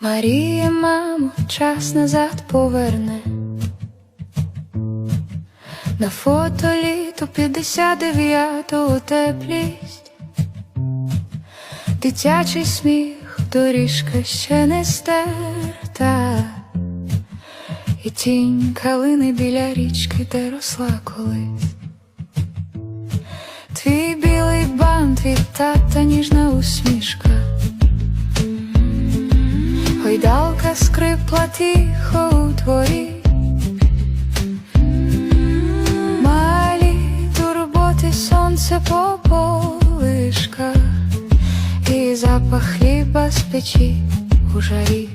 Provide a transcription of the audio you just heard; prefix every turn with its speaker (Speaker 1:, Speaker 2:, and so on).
Speaker 1: Марія, мамо, час назад поверне. На фото літо 59-ту теплість, дитячий сміх, доріжка ще не стерта, і тінь калини біля річки, де росла колись. Твій білий бант від тата ніжна усмішка. Гойдалка скрипла тихо у дворі. Малі турботи сонце по полишках і запах хліба з печі у жарі.